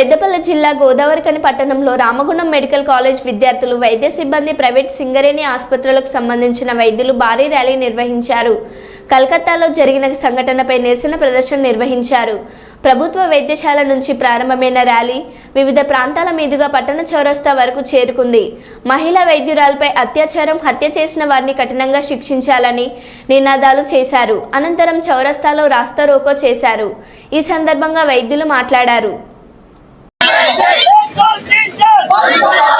పెద్దపల్లి జిల్లా గోదావరికని పట్టణంలో Ramagundam medical college విద్యార్థులు వైద్య సిబ్బంది ప్రైవేట్ సింగరేణి ఆసుపత్రులకు సంబంధించిన వైద్యులు భారీ ర్యాలీ నిర్వహించారు. కలకత్తాలో జరిగిన సంఘటనపై నిరసన ప్రదర్శన నిర్వహించారు. ప్రభుత్వ వైద్యశాల నుంచి ప్రారంభమైన ర్యాలీ వివిధ ప్రాంతాల మీదుగా పట్టణ చౌరస్తా వరకు చేరుకుంది. మహిళా వైద్యురాలపై అత్యాచారం హత్య చేసిన వారిని కఠినంగా శిక్షించాలని నినాదాలు చేశారు. అనంతరం చౌరస్తాలో రాస్తా రోకో చేశారు. ఈ సందర్భంగా వైద్యులు మాట్లాడారు. Barış! Barış! Barış!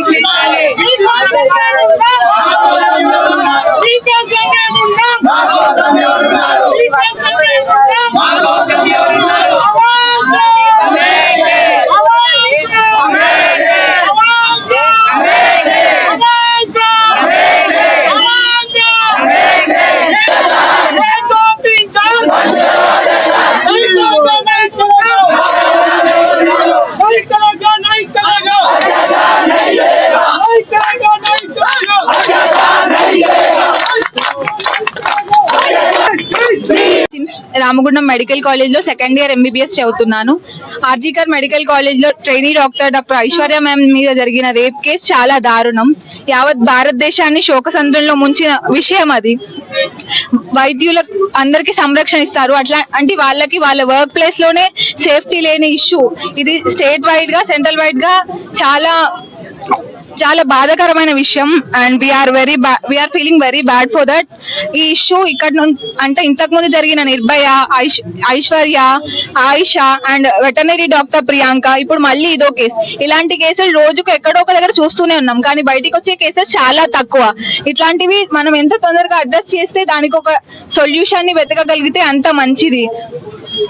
Ramagundam medical కాలేజ్లో సెకండ్ ఇయర్ ఎంబీబీఎస్ చదువుతున్నాను. ఆర్జికర్ మెడికల్ కాలేజ్లో trainee doctor doctor Aishwarya ma'am మీద జరిగిన రేప్ కేసు చాలా దారుణం. యావత్ భారతదేశాన్ని శోకసంద్రంలో ముంచిన విషయం అది. వైద్యుల అందరికి సంరక్షణ ఇస్తారు. అట్లా అంటే వాళ్ళకి వాళ్ళ వర్క్ ప్లేస్లోనే సేఫ్టీ లేని ఇష్యూ. ఇది స్టేట్ వైడ్గా సెంట్రల్ వైడ్గా చాలా చాలా బాధాకరమైన విషయం and we're very we're feeling very bad for that ఈ ఇష్యూ ఇక్కడ నుండి అంటే ఇంతకు ముందు జరిగిన Nirbhaya Aishwarya Ayesha and veterinary doctor Priyanka ఇప్పుడు మళ్ళీ ఇదో కేసు. ఇలాంటి కేసులు రోజుకు ఎక్కడో ఒక దగ్గర చూస్తూనే ఉన్నాం. కానీ బయటికి వచ్చే కేసులు చాలా తక్కువ. ఇట్లాంటివి మనం ఎంత తొందరగా అడ్రస్ చేస్తే దానికి ఒక సొల్యూషన్ని వెతకగలిగితే అంత మంచిది.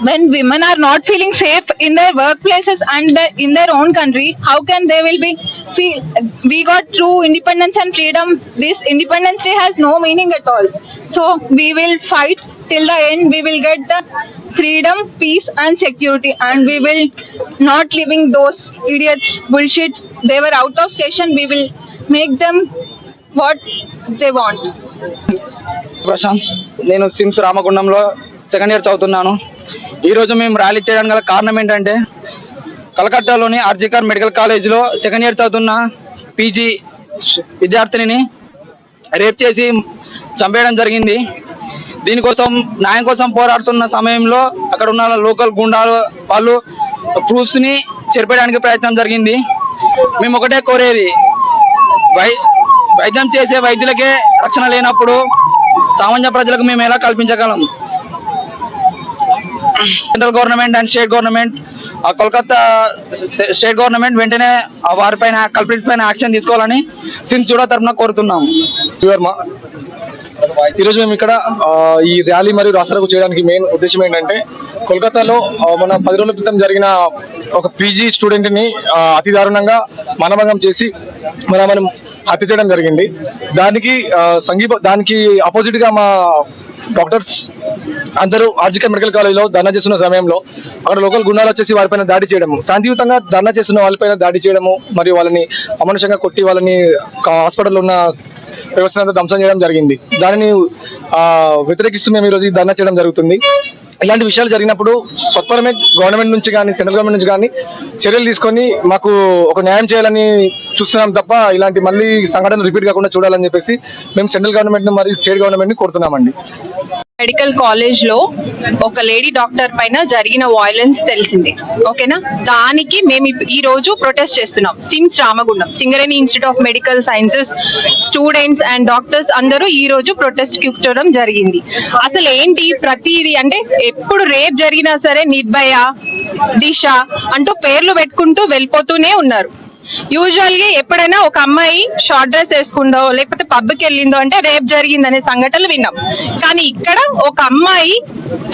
When women are not feeling safe in their workplaces and in their own country how can they will be feel we got true independence and freedom. This independence day has no meaning at all. So we will fight till the end. We will get the freedom peace and security and we will not leaving those idiots bullshit they were out of station. We will make them what they want Prashanth నేను sims రామగుండంలో second year చదువుతున్నాను. ఈరోజు మేము rally చేయడానికి గల కారణం ఏంటంటే కలకత్తాలోని RG Kar medical కాలేజీలో సెకండ్ ఇయర్ చదువుతున్న పీజీ విద్యార్థినిని రేప్ చేసి చంపేయడం జరిగింది. దీనికోసం న్యాయం కోసం పోరాడుతున్న సమయంలో అక్కడ ఉన్న లోకల్ గుండాలు వాళ్ళు ప్రూఫ్స్ని చెరిపేయడానికి ప్రయత్నం జరిగింది. మేము ఒకటే కోరేది వై వైద్యం చేసే వైద్యులకే రక్షణ లేనప్పుడు సామాన్య ప్రజలకు మేము ఎలా కల్పించగలం? Central government and state government ఆ కోల్కతా స్టేట్ గవర్నమెంట్ వెంటనే ఆ వారిపైన కల్పిట్ పైన యాక్షన్ తీసుకోవాలని సిమ్ చూడ తరఫున కోరుతున్నాం ఈరోజు మేము ఇక్కడ ఈ ర్యాలీ మరియు రాస్తారోకు చేయడానికి మెయిన్ ఉద్దేశం ఏంటంటే కోల్కతాలో మన పది రోజుల క్రితం జరిగిన ఒక పీజీ స్టూడెంట్ని అతి దారుణంగా మనభంగం చేసి మన మనం హత్య చేయడం జరిగింది. దానికి సంగీప దానికి ఆపోజిట్గా మా డాక్టర్స్ అందరూ ఆర్జికల్ మెడికల్ కాలేజ్లో ధర్నా చేస్తున్న సమయంలో అక్కడ లోకల్ గుండాలు వచ్చేసి వారిపైన దాడి చేయడము శాంతియుతంగా ధర్నా చేస్తున్న వాళ్ళపైన దాడి చేయడము మరియు వాళ్ళని అమానుషంగా కొట్టి వాళ్ళని హాస్పిటల్ ఉన్న వ్యవస్థను ధ్వంసం చేయడం జరిగింది. దానిని వ్యతిరేకిస్తూ మేము ఈరోజు ధర్నా చేయడం జరుగుతుంది. ఇలాంటి విషయాలు జరిగినప్పుడు సత్వరమే గవర్నమెంట్ నుంచి కానీ సెంట్రల్ గవర్నమెంట్ నుంచి కానీ చర్యలు తీసుకొని మాకు ఒక న్యాయం చేయాలని చూస్తున్నాం తప్ప ఇలాంటి మళ్ళీ సంఘటన రిపీట్ కాకుండా చూడాలని చెప్పేసి మేము సెంట్రల్ గవర్నమెంట్ని మరియు స్టేట్ గవర్నమెంట్ని కోరుతున్నామండి. మెడికల్ కాలేజ్లో ఒక లేడీ డాక్టర్ పైన జరిగిన వైలెన్స్ తెలిసిందే. ఓకేనా? దానికి మేము ఈ రోజు ప్రొటెస్ట్ చేస్తున్నాం. SIMS Ramagundam Singareni institute of medical sciences students and doctors అందరూ ఈ రోజు ప్రొటెస్ట్ కూర్చోవడం జరిగింది. అసలు ఏంటి ప్రతిదీ అంటే ఎప్పుడు రేప్ జరిగినా సరే నిర్భయ దిశ అంటూ పేర్లు పెట్టుకుంటూ వెళ్ళిపోతూనే ఉన్నారు. యూజువల్గా ఎప్పుడైనా ఒక అమ్మాయి షార్ట్ డ్రెస్ వేసుకుందో లేకపోతే పబ్కి వెళ్ళిందో అంటే రేప్ జరిగిందనే సంఘటనలు విన్నాం. కానీ ఇక్కడ ఒక అమ్మాయి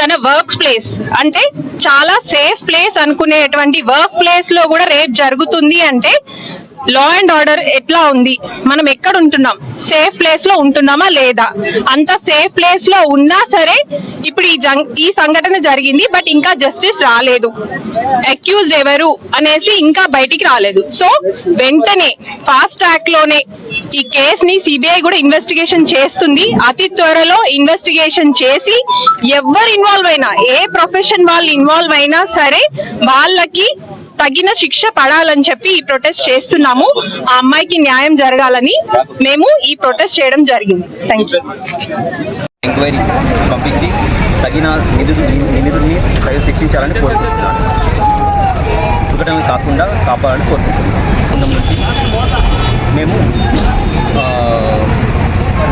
తన వర్క్ ప్లేస్ అంటే చాలా సేఫ్ ప్లేస్ అనుకునేటువంటి వర్క్ ప్లేస్లో కూడా రేప్ జరుగుతుంది అంటే లా అండ్ ఆర్డర్ ఎట్లా ఉంది? మనం ఎక్కడ ఉంటున్నాం? సేఫ్ ప్లేస్లో ఉంటున్నామా లేదా? అంత సేఫ్ ప్లేస్లో ఉన్నా సరే ఇప్పుడు ఈ జంగ్ ఈ సంఘటన జరిగింది బట్ ఇంకా జస్టిస్ రాలేదు. అక్యూజ్డ్ ఎవరు అనేసి ఇంకా బయటికి రాలేదు. సో వెంటనే ఫాస్ట్ ట్రాక్లోనే ఈ కేసు ని సిబిఐ కూడా ఇన్వెస్టిగేషన్ చేస్తుంది. అతి త్వరలో ఇన్వెస్టిగేషన్ చేసి ఎవరు ఇన్వాల్వ్ అయినా ఏ ప్రొఫెషన్ వాళ్ళు ఇన్వాల్వ్ అయినా సరే వాళ్ళకి తగిన శిక్ష పడాలని చెప్పి ఈ ప్రొటెస్ట్ చేస్తున్నాము. ఆ అమ్మాయికి న్యాయం జరగాలని మేము ఈ ప్రొటెస్ట్ చేయడం జరిగింది. థ్యాంక్ యూ ఎంక్వైరీ పంపించి తగిన నిధులు నిధుల్ని ప్రజలు శిక్షించాలని కోరుకుంటున్నాను. దుర్ఘటనలు కాకుండా కాపాడాలని కోరుకుంటున్నాను. నుంచి మేము ఆ,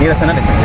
నిరసన వ్యక్తం